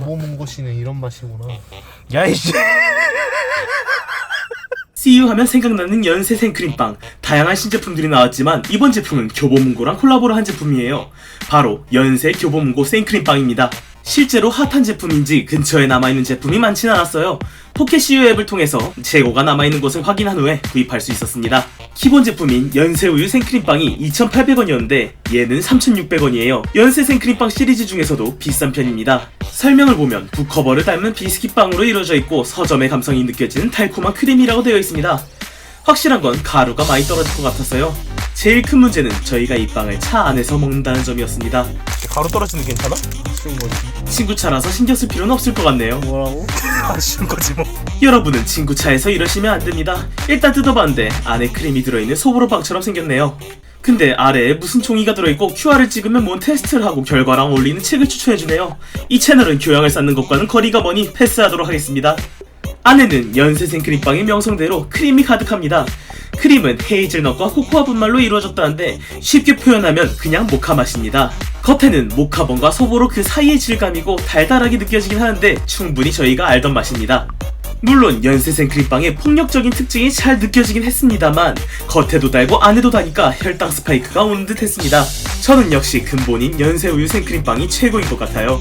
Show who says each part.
Speaker 1: 교보문고시는 이런 맛이구나.
Speaker 2: 야 이씨
Speaker 3: CU 하면 생각나는 연세 생크림빵. 다양한 신제품들이 나왔지만 이번 제품은 교보문고랑 콜라보를 한 제품이에요. 바로 연세 교보문고 생크림빵입니다. 실제로 핫한 제품인지 근처에 남아있는 제품이 많진 않았어요. 포켓 CU 앱을 통해서 재고가 남아있는 것을 확인한 후에 구입할 수 있었습니다. 기본 제품인 연세우유 생크림빵이 2,800원이었는데 얘는 3,600원이에요. 연세 생크림빵 시리즈 중에서도 비싼 편입니다. 설명을 보면 북커버를 닮은 비스킷빵으로 이루어져 있고 서점의 감성이 느껴지는 달콤한 크림이라고 되어 있습니다. 확실한 건 가루가 많이 떨어질 것 같았어요. 제일 큰 문제는 저희가 이 빵을 차 안에서 먹는다는 점이었습니다.
Speaker 2: 가루 떨어지는 게 괜찮아?
Speaker 1: 쉬운 거지.
Speaker 3: 친구 차라서 신경 쓸 필요는 없을 것 같네요.
Speaker 1: 뭐라고?
Speaker 2: 아쉬운 거지 뭐
Speaker 3: 여러분은 친구 차에서 이러시면 안 됩니다. 일단 뜯어봤는데 안에 크림이 들어있는 소보로빵처럼 생겼네요. 근데 아래에 무슨 종이가 들어있고 QR을 찍으면 뭔 테스트를 하고 결과랑 어울리는 책을 추천해주네요. 이 채널은 교양을 쌓는 것과는 거리가 머니 패스하도록 하겠습니다. 안에는 연세생 크림빵의 명성대로 크림이 가득합니다. 크림은 헤이즐넛과 코코아 분말로 이루어졌다는데 쉽게 표현하면 그냥 모카 맛입니다. 겉에는 모카본과 소보로 그 사이의 질감이고 달달하게 느껴지긴 하는데 충분히 저희가 알던 맛입니다. 물론 연세생 크림빵의 폭력적인 특징이 잘 느껴지긴 했습니다만 겉에도 달고 안에도 다니까 혈당 스파이크가 오는 듯 했습니다. 저는 역시 근본인 연세우유 생크림빵이 최고인 것 같아요.